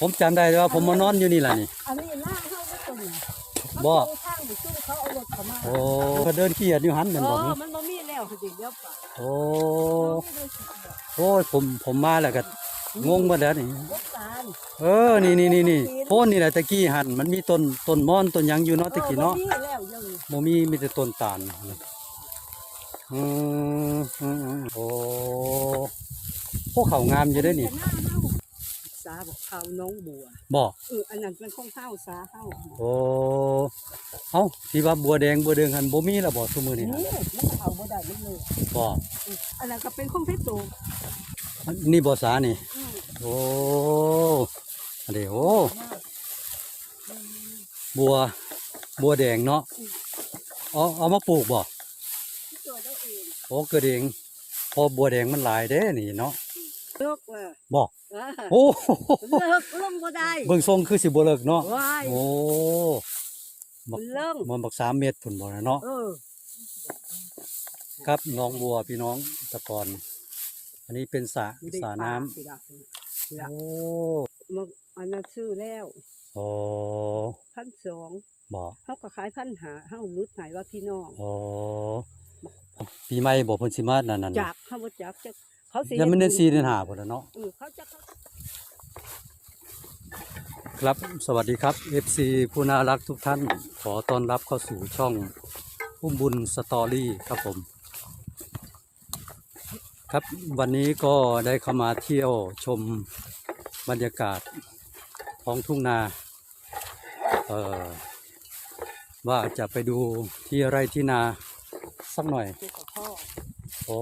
ผมจำได้ว่าผมมานอนอยู่นี่แหละนี่อันนี้หน้าเข้าก็ตรงนี้บ่มันข้างไปสู้เขาเอารถเขามาโอ้ก็เดินเกียดอยู่หันเอแม่นบ่อนี่มันบ่มีแล้วคือสิเดี๋ยวป่ะโอ้บ่มีเลยสิเดี๋ยวโอ้ยผมผมมาแล้วก็งงหมดแล้วนี่ รถตาลเออ นี่นี่นี่นี่โพนนี่แหละตะกี้หันมันมีต้นต้นม่อนต้นหยังอยู่เนาะตะกี้เนาะออบ่มีแล้วเดี๋ยวนี้บ่มีมีแต่ต้นตาลอืมอืมอืมโอ้พวกเขางามอยู่เด้อนี่แต่หน้าเฮา สาบอกเขาน้องบัวบ่เอออันนั้นเป็นของเฮาสาเฮาโอ้เอ้าที่ว่าบัวแดงบัวเดืองหันบ่มีแล้วบ่ซุมื้อนี่นี่มันฮะก็เอาบ่ได้มันเลยบ่เอออันนั้นก็เป็นของเพชรโตอันนี่บ่สานี่อืมโอ้อันนี้โอ้บัวบัวแดงเนาะเอาเอามาปลูกบ่ที่ตัวเราเองโอ้เกิดเองพอบัวแดงมันหลายเด้นี่เนาะ เลิกว่าบ่อ่าโอ้เลิกลงบ่ได้เบิ่งทรงคือสิบ่เลิกเนาะว้ายโอ้มันเลิกมันบักสามเม็ดพุ่นบ่นะเนาะเออครับน้องบัวพี่น้องตะกอน อันนี้เป็นสระสระน้ำสิล่ะสิล่ะโอ้มันอันนั้นซื้อแล้วโอ้พันสองบ่เขาก็ขายพันหาเฮารุดไหนว่าพี่น้องโอ้ปีใหม่บ่เพิ่นสิมานั่นนั่นจากเขาบ่จักจัก เขาสิแล้วมันเดือนฮ็สี่เดือนห้าพุ่นแล้วเนาะเออเขาจะเขาครับ สวัสดีครับ FC ผู้น่ารักทุกท่าน ขอต้อนรับเข้าสู่ช่องพุ่มบุญสตอรี่ครับผม ครับวันนี้ก็ได้เข้ามาเที่ยวชมบรรยากาศท้องทุ่งนาเอ่อว่าจะไปดูที่ไร่ที่นาสักหน่อยเจ้ากับพ่อโอ้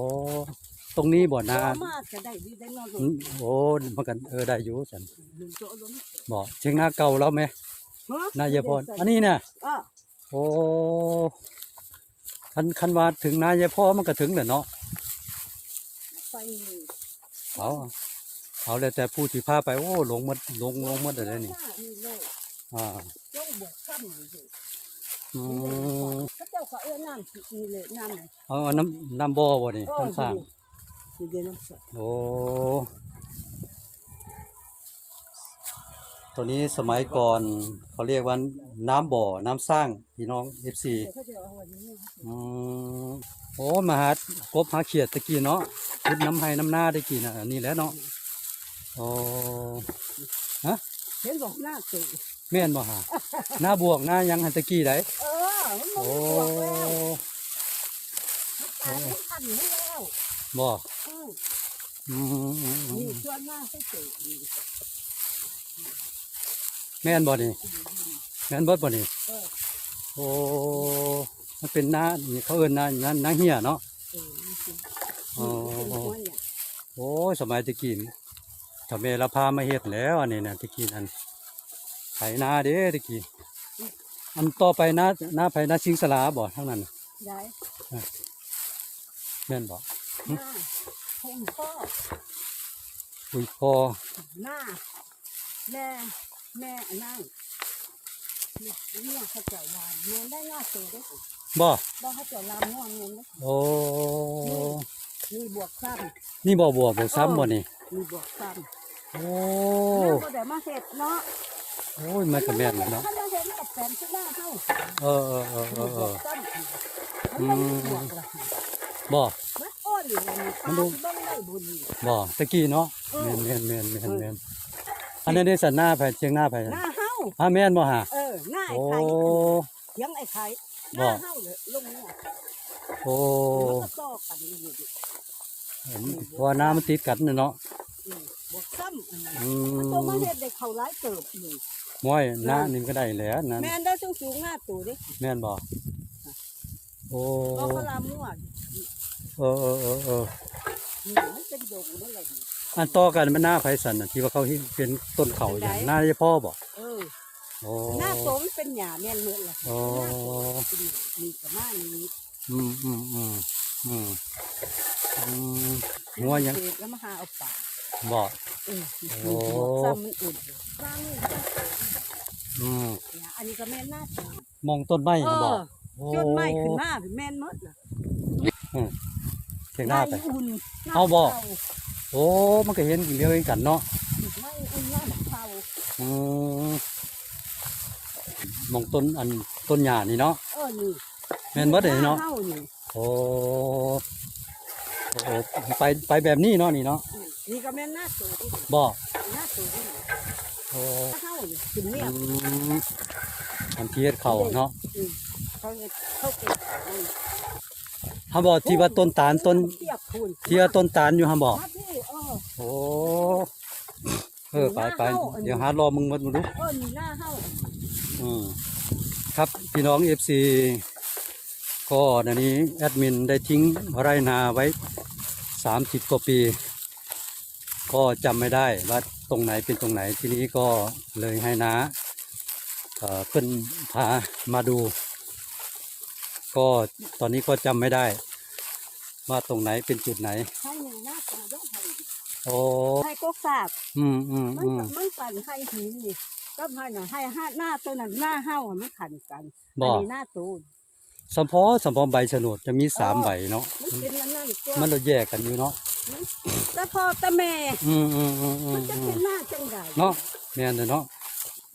ตรงนี้บ่อนาเอามาจะได้ดีได้นอนอืมโอ้มันกันเออได้อยู่สันหนึ่งตัวล้มบ่เชียงนาเก่าแล้วไหมฮะนายพรอันนี้น่ะอะโอ้คันคันว่าถึงนายพ่อมันก็ถึงแหละเนาะไปนี่เอาเอาแล้วแต่ผู้ที่พาไปโอ้ลงหมดลงลงหมดเลยนี่หน้านี่โลกอ่าต้องบกข้ามนี่สิอืมพระเจ้าก็เอื้อน้ำสิมีเลยน้ำเลยเอาเอาน้ำน้ำบ่อบ่นี่น้ำสร้าง สิเดี๋ยวน้ำสดโอ้ตัวนี้สมัยก่อนเขาเรียกว่าน้ำบ่อน้ำสร้างพี่น้อง FC เดี๋ยวเขาจะเอาวันนี้อืมโอ้มาหากบหาเขียดตะกี้เนาะพุดน้ำให้น้ำหน้าได้กี่นะอันนี้แหล้วเนาะโอ้เห็นบอกหน้าตื่นแม่นบ่ฮะหน้าบวกหน้ายังหันตะกี้ได้เออมันบอโอ้กบวกแล้วตายไม่ทันนี่แล้ว บ่อืมอืมอืมอืนี่มชวนหน้าให้ตื่นนี่แม่นบ่นี่แม่นเบิดบ่นี่เออโอ้มันเป็นหน้านี่เขาเอิ้นหน้าหน้าหน้าเหี้ยเนาะเออนี่สิอ๋อเป็นหัวเนี่ยโอ้ยสมัยตะกี้นี่ถ้าแม่เราพามาเฮ็ดแล้วอันนี้น่ะตะกี้นั่นไถนาเด้ตะกี้อันต่อไปนานาไผนาสิงสลาบ่ทั้งนั้นน่ะยายแม่นบ่ หน้าพงพ่ออุ้ยพอหน้าแม่แม่อันนั่งนี่เนี่ยเขาเจาะลามเงินได้หน้าตื่นได้สิบ่บ่เขาเจาะลามง่วงเงินได้โอ้มีบวกซ้นี่บ่บัวบ่ซ้ำบ่นี่ำมีบวกซ้โอ้ำแม่ก็เดี๋ยวมาเห็ดเนาะโอ้ยมันก็แม่นแล้วเนาะถ้าเราเห็นกับแฟนที่หน้าเฮาเออเออเออเอมีอบเอวอกซ้ำมันมี บวกละบ่มันอ้อนอยู่มันตาที่บ้องได้บุญบ่ตะกี้เนาะแม่นแม่นแม่นแม่นแม่นอันนั้นได้สันหน้าไผเชียงหน้าไผหน้าเฮาอ่าแม่นบ่ฮะเออหน้าไอ้โอ้ไข่ยังไอ้ไข่หบ่น้าเฮาเลยลงเนี่ยโอ้มันก็ต่อกันอยู่ดิเพราะว่าน้ำมันติดกันน่ะเนาะอืมบวกซ้ำอันนั้นอืตัวมมาเห็ดได้เขาร้ายเติบอยู่ม้อยหน้านี่ก็ได้แหล้วนั่นแม่นได้สูงสูงหน้าตัวดิแม่นบ่โอ้ก็เขาลามั่ว เออเออเออเออนี่มันเป็นดงนั่นแหละอันต่อกันมันหน้าไผสันน่ะที่ว่าเขาเห็นเป็นต้นเขาอย่างหน้าเฉพาะบ่เออโอ้หน้าโตมันเป็นหยาแม่นเหมือนล่ะโอ้มีกับหน้านี้อืมอืมอืมอืมอืมหัวยังแล้วมาหาเอาปากบ่เออโอ้ซ้ำมันอุ่นซ้ำอืมอันนี้ก็แม่นหน้ามองต้นไม้เอบ่อโอ้นไม้ขึ้นมาเป็นแม่นหมดล่ะ เทียงหน้าไป อุ่นเอาบ่หน้โอ้ มันก็เห็นเดียวกันเนาะไม่อุ่นหน้าบักเผาอืมมองต้นอันต้นหญ้านี่เนาะเออนี่แม่นบ่ได้เนาะหเฮานี่โอ้โอ้ไปไปแบบนี้เนาะนี่เนาะอืมนี่ก็แม่นหน้าตัวที่บ่หน้าตัวที่โอ้เฮานี่กินเมียอืมอันที่เฮ็ดเข้าวเนาะอืมเขาเฮ็ดเขาเก็บของมันเฮาบ่ที่ว่าต้นตาลต้นเทียบคูณที่ว่าต้นตาลอยู่หั่นบ่มาพี่เออโอ้เออไปไปเดี๋ยวหารอมึงมาดูเออนี่หน้าเฮาอืมครับพี่น้องเอฟซีก็ในนี้แอดมินได้ทิ้งไรนาไว้สามสิบกว่าปี ก็จำไม่ได้ว่าตรงไหนเป็นตรงไหนทีนี้ก็เลยให้นาเอ่อเพิ่นพามาดู ก็ตอนนี้ก็จำไม่ได้ ว่าตรงไหนเป็นจุดไหนให้หนึ่งหน้าตัวต้องให้โอ้ให้ก็ฝากอืมอืมมันอืมมันปั่นให้หินนี่ก็ให้น่ะให้ห้าหน้าตัวนั้นหน้าเฮาอะมันขันกันบ่อันนี้หน้าตูนสัมพอสัมพอใบโฉนดจะมีสามใบเนาะมันเป็นอันนั่นตัวมันเราแยกกันอยู่เนาะแต่พอแต่แม่ อืมอืมอืมอืมัมนจะอืเป็มนหน้าจังไดเนาะแม่นเนาะ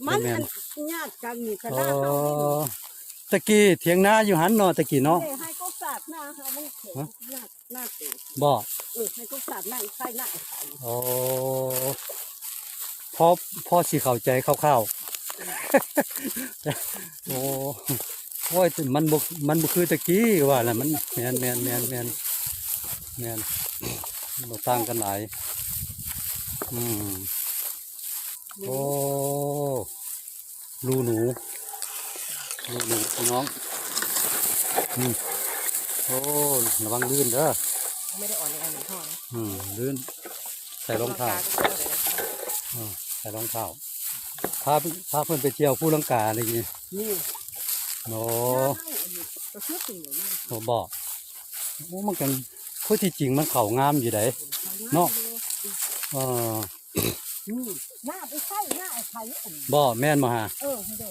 มันแม่อันนญาติกันนี่ก็อ๋หน้าเฮานี่อ ตะกี้เถียงนาอยู่หันเนาะตะกี้เนาะเอ้ยให้ก็ฝากหน้าเฮามันเข็มฮะหน้าหน้าตูนบ่เออให้ก็ฝากหน้าอีกใครหน้าอีกใครโอ้พอพอสิเข้าใจคร่าวๆโอ้โอ้ยแต่มันบ่มันบ่คือตะกี้ว่าแหละมันแม่นแม่นแม่นแม่นแม่นบ่ต่างกันหลายอืมโอ้รูหนู รูหนูพี่น้องอืมโอ้ระวังลื่นเด้อไม่ได้อ่อนในอันนี้ท่อนะอืมลื่นใส่รองเท้าก็เชื่อเลยนะอ่าใส่รองเท้าพาพาเพื่อนไปเที่ยวผู้ลังกาอะไรอย่างงี้นี่โอ้หน้าเฮาอันนี้ก็คือตัวนี้โหบอกโอ้มันกันคือที่จริงมันเขางามอยู่ไดเนาะเออนี่หน้าไปใส่หน้าไอ้ไข่อันนี้บ่แม่นมาฮะเออเด้อ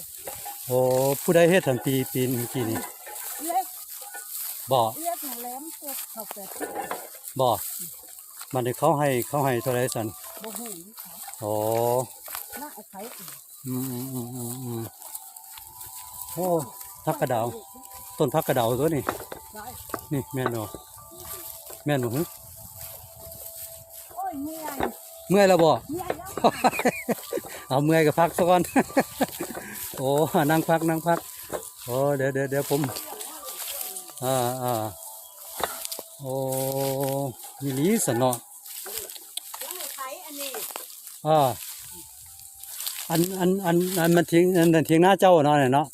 โอ้ผู้ใดเฮ็ดทันปีปีนเมื่อกี้นี่เล็กบ่เล็กหนูแหลมตัวเขาแปดบ่มันได้เขาให้เขาให้เท่าไรสันบ่หูนี่เขาโอ้หน้าไอ้ไข่อันนี้อืมอืมอืมอืมอืมโอ้พักกระเดาว ต้นพักกระเดาวตัวนี้ได้นี่แม่นบ่แม่นบ่ฮึโอ้ยเมื่อย เมื่อยแล้วบ่เมื่อยแล้วเอาเมื่อยก็พักซะก่อนโอ้นั่งพักนั่งพักโอ้เดี๋ยวเดี๋ยวเดี๋ยวผมอ่าอ่าโอ้ยีหลีสนเนาะแล้วไอ้ไข่อันนี้อ่าอันอันอันอันมันทิ้งอันนั้นทิ้งหน้าเจ้าเนาะเนี่ยเนาะ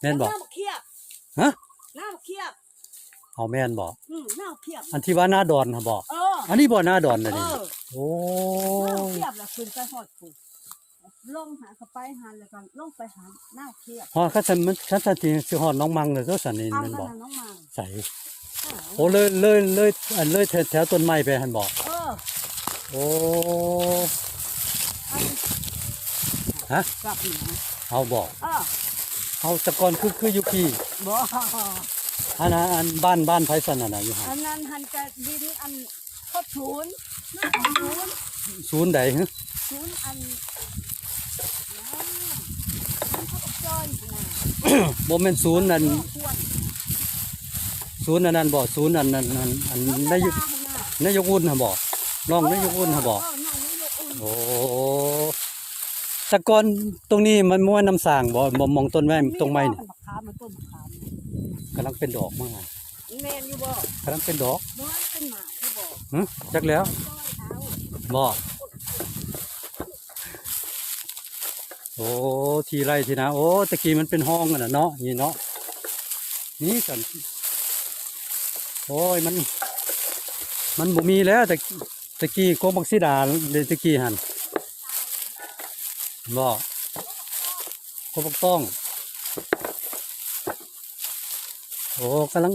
แม่นบอกหน้าเขียบฮะหน้าเขียบเอาแม่นบอกอืมหน้าเขียบอันที่ว่าหน้าดอนน่ะบอกเอออันนี้บ่หน้าดอนน่ะเอนี่อ โอ้หน้าเขียบแล้วขึ้นไปหอดผูลงหาเข้าไปหาแล้วก็ลงไปหาหน้าเขียบฮอดคันสันมันคันสันที่สิฮอดน้องมังเลยตัวสันนี่เอาแม่นขบอกนาดน้องมาใส่โอ้เลยเลยเลยอันเลยแถวแถวต้นไม้ไปหั่นบอกเออโอ้อันฮะกลับหนาเอาบอกเออเอาแตะกอนคือคืออยู่พี่บ่อันนั้นอันบ้านบ้านไผสันน่ะนะอยู่ห่าอันนั้นหันจะดินอันพดศูนย์หน้า ศูนย์ศูนย์ใดฮะศูนย์อันอ่ามันเขาบอกจอยนะบ่แม่นศูนย์นั่นควรศูนย์อันนั้นบ่ศูนย์อันนั้นอันอันนายกนายกอุ่นน่ะบ่น้องนายกอุ่นน่ะบ่เออน้องนายกอุ่นโอ้แตะกอนตรงนี้มันม่วนน้ำสร้างบ่บ่มองต้นไม้ตรงไม้นี่มะขามมันต้นมะขามกำลังเป็นดอกมาแมนอยู่บ่กำลังเป็นดอกน้อยเป็นหมาที่บ่หึจักแล้ว จอยเอาบ่โอ้ทีไรทีนาโอ้ตะกี้มันเป็นห้องกันน่ะเนาะนี่เนาะนี่กันโอ้ยมัน มันบ่มีแล้วแต่ตะกี้โกบักซิดาเลยตะกี้หันบ่โกบักต้องโอ้กำลัง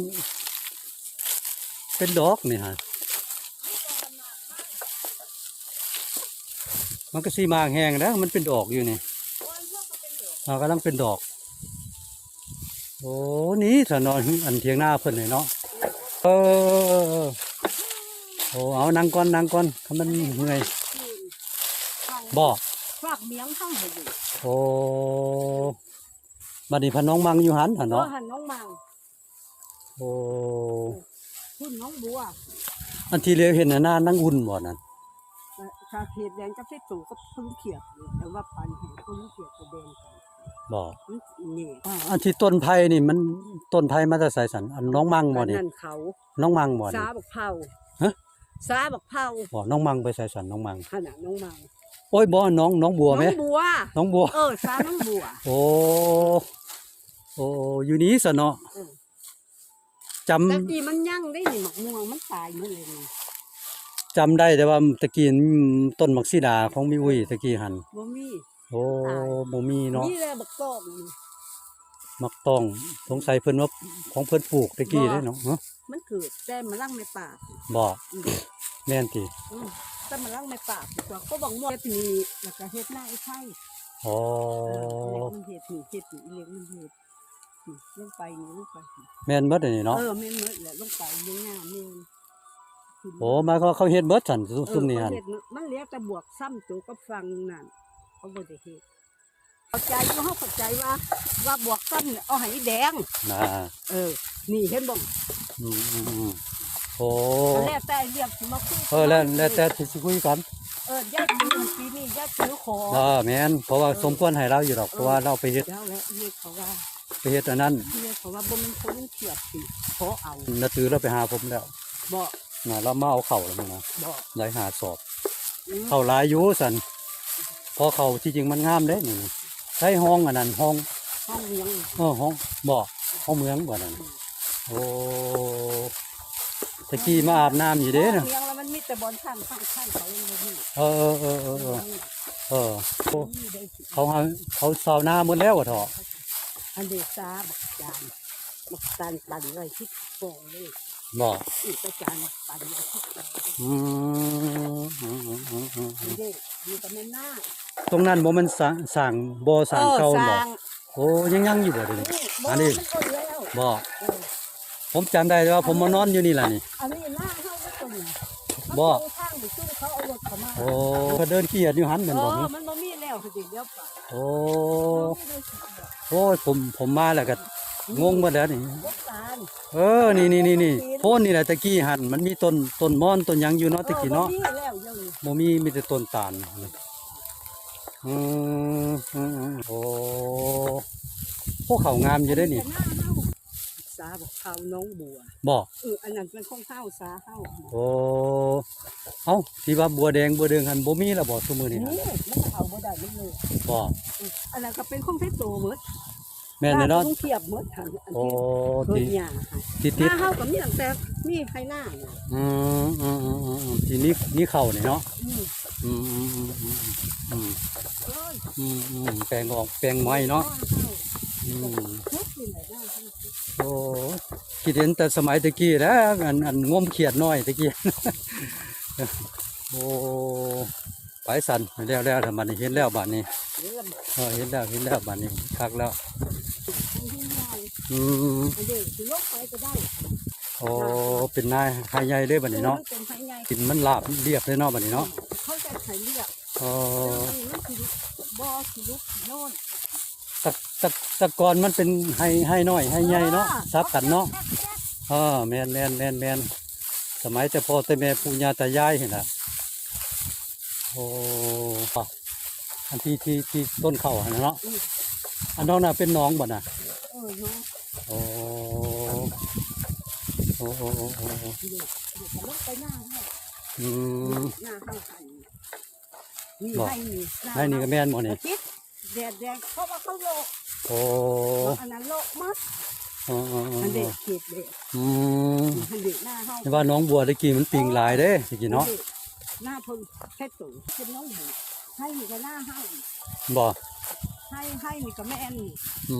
เป็นดอกนี่ฮะ มันก็สีมากแห้งแล้วมันเป็นดอกอยู่นี่โอ้ยพวกก็เป็นเด็กอ่ากำลังเป็นดอก โอ้นี่ถนนอันเทียงหน้าเพิ่นเลยเนาะเออโอ้เอานั่งก่อนนั่งก่อนถ้ามันเมื่อยฟังบ่ฝากเมียงเข้ามาอยู่โอ้บัดนี้พะน้องมังอยู่หันหั่นเนาะเนาะหันน้องมังโอ้คุณน้องบัวอันที่เรียกเห็นน่ะหน้านั่งอุ่นบ่นั่น เอ่อชาเขียดแดงกับที่ตู่ก็พึ่งเขียดอยู่แต่ว่าปันเห็นพึ่งเขียดกับแดงกันบ่นี่อันที่ต้นไผ่นี่มันต้นไผ่มาแต่ไสสันอันน้องมังบ่อันนี่นั่นเขาน้องมังบ่ซานี่บักเผาฮะซาบักเผาบ่น้องมังไปไสสันน้องมังขนาดน้องมังโอ้ยบ่น้องน้องบัวไหมน้องบัวน้องบัวเออซาน้องบัวโอ้โอ้อยู่นี้ซะเนาะเออจำแต่กี้มันยั่งได้นี่หมักม่วงมันตายหมดเลยนี่ จำได้แต่ว่าตะกี้มันต้นมักซีดาของมีอุ้ยตะกี้หันบ่มีโอ้บ่มีเนาะนี่แหละบักตอกนี่มักต้องสงสัยเพิ่นว่าของเพิ่นปลูกตะกี้เด้เนาะเนาะมันเกิดแต่มาลั่งในป่าบ่อืมแม่นติอืมแต่มาลั่งในป่าดีกว่าก็บังม่วงเฮ็ดนี่แล้วก็เฮ็ดหน้าไอ้ไข่อ๋อเออเล็กมันเห็ดนี่เห็ดนี่เล็กมันเห็ดนี่ลงไปนี่ลงไปนี่แม่นเบิดอันนี้เนาะเออแม่นเมื่อแหละลงไปเลี้ยงงามแม่นขึ้น โอ้หมายความว่าเขาเฮ็ดเบิดซั่นเออซุมนี้หั่นเขาเฮ็ดเนอะมันเลี้ยงแต่บวกซ้ำตัวกับฟังนั่นเขาบ่ได้เฮ็ดเข้าใจอยู่เฮาเข้าใจว่า ว่าบวกซ้ำเนี่ยเอาให้แดงนะเออ นี่เห็นบ่อืมอืมอืมโอ้แล้วแต่เรียกสิมาคุยเออแล้วแล้วแต่ที่สิคุยกันเออย่าซื้อปีนี้ย่าซื้อของอ่าแม่นเพราะว่าสมควรให้เราอยู่ดอกเพราะว่าเราไปเฮ็ดแล้วแล้วเรียกเขาว่าไปเฮ็ดอันนั้นเรียกเขาว่าบ่แมันคนเขียดสิขอเอานาตือเราไปหาผมแล้วบ่ นะเรามาเอาเข่าแล้วมึงนะบ่หลายหาสอบอืมเข่าหลายอยู่สันพอเข่าที่จริงมันงามเด้นี่ใช้ห้องอันนั้นห้องห้องเลี้ยงเออห้องบ่ห้องเมืองบ่นั่นโอ้ตะกี้มาอาบน้ำอยู่เด้ห้นะองเลี้ยงแล้วมันมีแต่บอลข้างข้างข้างเขาเองเลยนี่เออเออเออเออเออโอ้นี่ได้สิเขาหาเขาสาวนาหมดแล้วอะเถอะอันเดซาบักจานบักจานตันเลยที่ฟองเลย บ่อีกจานตันเลยที่ฟองอืมอืมอืมอืมอืมอันเด็กมีแต่แม่นาตรงนั้นบ่มันสร้างสร้างบ่สร้างเก่าออบ่โอ้ยังยังอยู่บ่เดี๋ยวนี้นี่อันนี้บ่มันก็แล้วบ่เออผมจำได้ว่าผมมานอนอยู่นี่ล่ะนี่ อันนี้หน้าเข้าก็ตรงนี้บ่ มันตรงข้างไปซุ้มเขาเอารถเขามาโอ้ก็เดินขี้เกียจอยู่หันเอแม่นบ่อมันบ่มีแล้วคือเดียวไปโอ้ไม่ได้สิเดียวโอ้ยผมผมมาแล้วก็ งงหมดแล้วนี่รถตาลเออ นี่นี่นี่นี่โพนนี่แหละตะกี้หันมันมีต้นต้นม่อนต้นหยังอยู่เนาะตะกี้เนาะออบ่มีแล้วเดี๋ยวนี้บ่มีมีแต่ต้นตาลอืมอืมอืมโอ้พวกเขางามอยู่ได้อนี่สาบอกข้าวน้องบัวบ่เอออันนั้นเป็นของข้าวสาข้าวโอ้เอ้าที่ว่าบัวแดงบัวเดืองหันบ่มีแล้วบ่ซุมื้อนี่นี้มันก็เอาบ่ได้มันเลยบ่อันนั้นก็เป็นของเพชรโตหมด แม่นเลยเนาะลุงเทียบหมดหันอันโอ้ที่ที่เพิ่นหญ้าให้ที่หติดน้าเฮาก็มีตั้งแต่มีไผหน้าเนี่ยอืมอืมอืมอืมอืมที่นี่นี่เข้านี่เนาะอืมอืมอืมอืมอืมอืมเอ้ยอืมอืมแปลงออกแปลงไม้เนาะอืมทุกสิ่งเลยนะโอ้คิดเห็นแต่สมัยตะกี้แล้วอันอันงมเขียดน้อยตะกี้ โอ้ไปสันแล้วแล้วทำบัดนี้เห็นแล้วบัดนี้เดี๋ยวลำบากเออเห็นแล้วเห็นแล้วบัดนี้คักแล้วที่ยาย อืมอันเด็กสิลกไปก็ได้โอ้เป็นนายหายใหญ่เลยบัดนี้เนาะมัเป็นไผใหญ่กินมันลาบเรียบเลยเนาะบัดนี้เนาะเขาจะใช้เลือกโอ้อันนี้มันสิบ่สิลุกโน่นตะตะตะกอนมันเป็นให้ให้น้อยให้ใหญ่เนาะซับกันเนาะเออแมนแมนแมนแมนสมัยแต่พ่อแต่แม่ปู่ย่าตายายเห็นละโอ้อันที่ที่ที่ต้นเข่าอันนั้นเนาะอันนั้นน่ะเป็นหน้องบ่น่ะเออเนาะ โอ้โอ้โอ้โอ้โอ้โอ้เด็กเด็กก็ลกไปหน้าให้อืมหน้าเข้าหันนี่บอกให้นี่หาได้นี่ก็แม่นบ่นี่อาทิตย์แดดแดดเพราะว่าเขาโลกโอ้อันนั้นโลกมัดโอ้โอ้โอ้อันเด็กเขตเด็กอืมอันเด็กหน้าเฮาแต่ว่าน้องบัวตะกี้มันปิงหลายเด้ตะกี้เนาะหน้าทนแค่ตู่เป็นน้องหมูให้นี่ก็หน้าเฮาบ่ ให้ให้นี่ก็แม่นนี่อื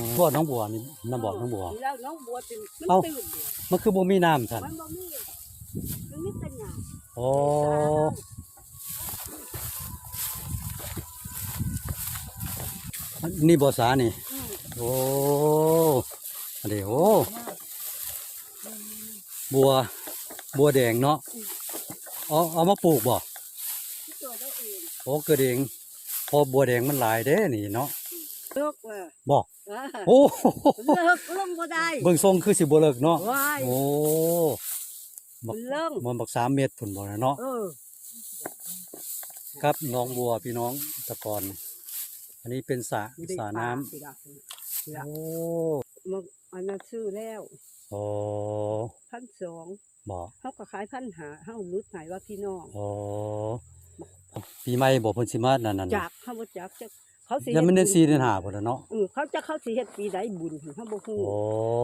มบัวน้องบัวนี่น้ำบอกน้องบัว แล้วน้องบัวตื่นมันเอ้า ตื่นอยู่มันคือบ่มีน้ำซั่นมันบ่มีมันมีแต่หยังโอ้นี่บ่อสานี่ อืมโอ้อันนี้โอ้บัว บัวแดงเนาะเอาเอามาปลูกบ่ที่ตัวได้เองโอ้เกิดเองพ อบัวแดงมันหลายเด้นี่เนาะเลิกเลยบอกเออโอ้เลิกลงบ่ได้เบิ่งทรงคือสิบ่เลิกเนาะว้ายโอ้มันเลิกมันบักสามเม็ดพุ่นบ่นะเนาะเออครับน้องบัวพี่น้องตะกอนอันนี้เป็นสระสระน้ำสิล่ะสิล่ะโอ้มันอันนั้นซื้อแล้วโอ้พันสองบ่เขาก็ขายพันหาเฮารุดใหายว่าพี่น้องโอ้ ปีใหม่บ่เพิ่นสิมานั่นนั่นจากเขาบ่จักจักเขาสิแล้วมันเดือนฮ็4เดือน5พุ่นน่ะเนาะเออเขาจะเขาสิเฮ็ดปีใดบุญเขาบ่ฮู้โอ้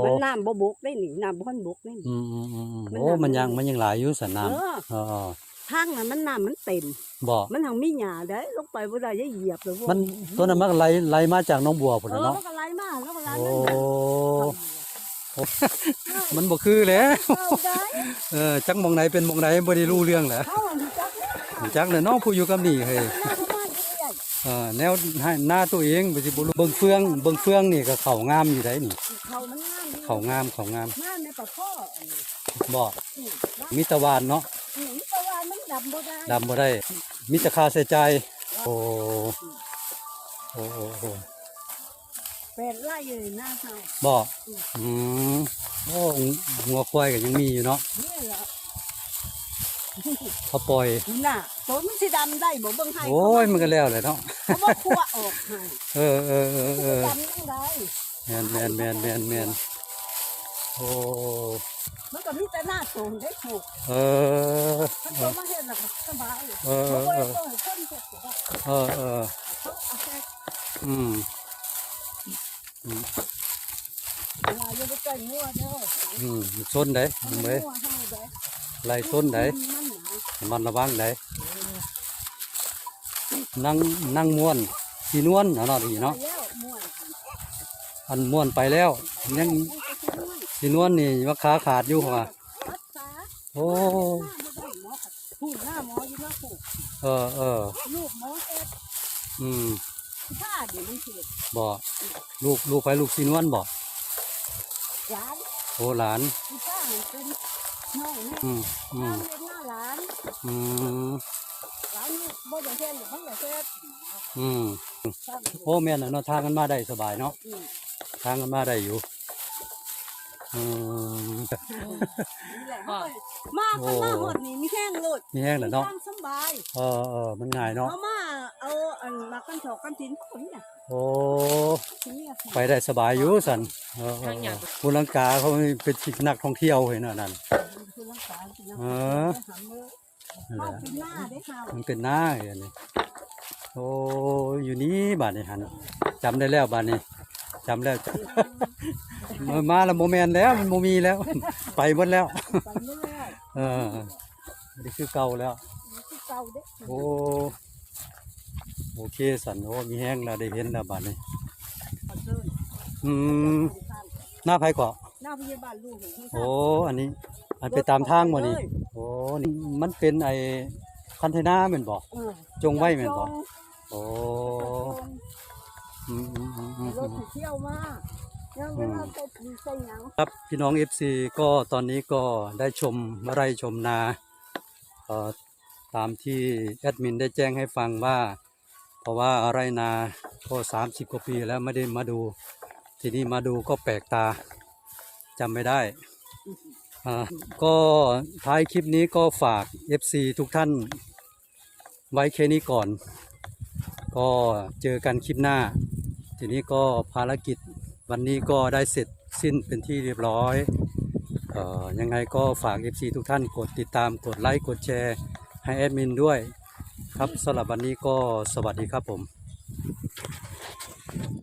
มันน้ำบ่บกได้นี่น้ำบ่ทันบกได้นี่อืมอืมอืมอืมมันโอ้น้ำมันยังมันยังหลายอยู่สันน้เออำเออเออทางนั้นมันน้ำมันเต็มบ่มันหังมีหญ้าได้ลงไปบ่ได้อย่าเหยียบเลยมันตัวนั้นมันก็ไหลไหลมาจากหน้องบัวพุ่นเอน่ะอเนาะมันก็ไหลมาแล้วก็ไหลโอ้มามันบ่คือแหล้วเอาได้เออจักหมองไหนเป็นหมองไหนบ่ได้รู้เรื่องแหละเขาหัง จักเลยจักเลยเนาะผู้อยู่กับนี่เฮ้ยหน้าเขามาอยู่ใหญ่เออแนวให้หน้าตัวเองบ่สิบ่รู้เบิ่งเฟืองเบิ่งเฟืองนี่ก็เข้างามอยู่ได้นี่เขามันงามดีเข้างามเข้างามงามในปากข้ออันนี้บ่อืมมีแตะวานเนาะอืมแต่ว่ามันดำบ่ได้ดำบ่ได้มีแต่ค่าใช้จ่ายโอ้โอ้โอ้โอ้เป็นไร่เลยหน้าเฮาบ่อืมโอ้งัวควายก็ยังมีอยู่เนาะนี่แหละ เขาปล่อยน่ะตัวมันสิดำได้บ่เบิ่งให้โอ้ยมันก็แล้วเลยเนาะเขาบ่คั่วออกให้เออเออเออเออดำยังได้แมนแมนแมนแมนแมนโอ้มันก็มีแต่หน้าโตนได้ถูกเออถ้าตัวมาเฮ็ดแล้วก็สบายเออเอบ่อบ่เอได้อต้องให้คนเฮ็ดก็ได้เออเออเขาเอาแค่อืมอืมเวลาอยู่ไปใกล้งัวเด้ออืมส้นได้เอามึงงัเว้ยวเฮาได้ไล่ส้นได้ มันหนามันระวังได้นั่งนั่งม้วนสีนวลเนาะเนาะดีเนาะแล้วม่วนอันม้วนไปแล้วยังมันก็สิม่วนสีนวลนี่ว่าขาขาดอยู่ว่ารักษาโอ้หน้าบ่ได้หมอก็พูดหน้าหมออยู่นะผูกเออเออลูกหมอเอ็ดอืมถ้าเดี๋ยวมันเสียบ่ลูกลูกไปลูกสีนวลบ่หลานโอ้หลานที่ข้าเป็นน้องเนี่ยอืมอืข้าม อืมหลานนี่บ่อยากเฮ็ดหรือบ่อยากเฮ็ดอืมข้ามโอ้แม่นน่ะเนาะทางกันมาได้สบายเนาะอืมทางกันมาได้อยู่อืมนี่แหละเฮ้ยมาข้างหน้าหมดนี่มีแห้งโลดมีแห้งเหรอเนาะทางสำบายเออเออมันง่ายเนาะเอามาเอาอันมากันถอกกันถินคนเนี่ยโอ้ทีนี้ไปได้สบายอยู่สันเออเออเออภูลังกาเขาเป็นที่นักท่องเที่ยวเห็นน่ะนั่นคือรักษาสิ นะเออเอานั่นแหละเป็นหน้าได้ค่ะมันเป็นหน้าอย่างนี้โอ้อยู่นี่บ้านนี้หันจำได้แล้วบ้านนี้จำแล้วเมื่อมาแล้วโมแมนแล้วมันโมมีแล้ว ไปหมดแล้ว ไปเรื่อยเออนี่คือเก่าแล้วๆที่เก่าเด้โอ้โอเคสันโอ้มีแห้งแล้วได้เห็นแล้วบ้านนี้ ขอเชิญอืมหน้าไผเกาะหน้าพยาบาลลูกของโอ้อันนี้ อันไปตามทางบ่นี่โอ้นี่มันเป็นไอ้คันเทนาแม่นบ่เออจงไว้แม่นบ่จงโอ้อืมอืมอืมอืมรอืถม สิเที่ยวมายังเวลาไปปีใส่หยังครับพี่น้อง FC ก็ตอนนี้ก็ได้ชมไร่ชมนาเอ่อตามที่แอดมินได้แจ้งให้ฟังว่า เพราะว่าไร่นาก็ 30 กว่าปีแล้วไม่ได้มาดู ทีนี้มาดูก็แปลกตาจำไม่ได้อ่า ก็ท้ายคลิปนี้ก็ฝาก FC ทุกท่านไว้แค่นี้ก่อน ก็เจอกันคลิปหน้า ทีนี้ก็ภารกิจวันนี้ก็ได้เสร็จสิ้นเป็นที่เรียบร้อยออยังไงก็ฝาก FC ทุกท่านกดติดตามกดไลค์กดแชร์ให้แอดมินด้วย ครับสำหรับวันนี้ก็สวัสดีครับผม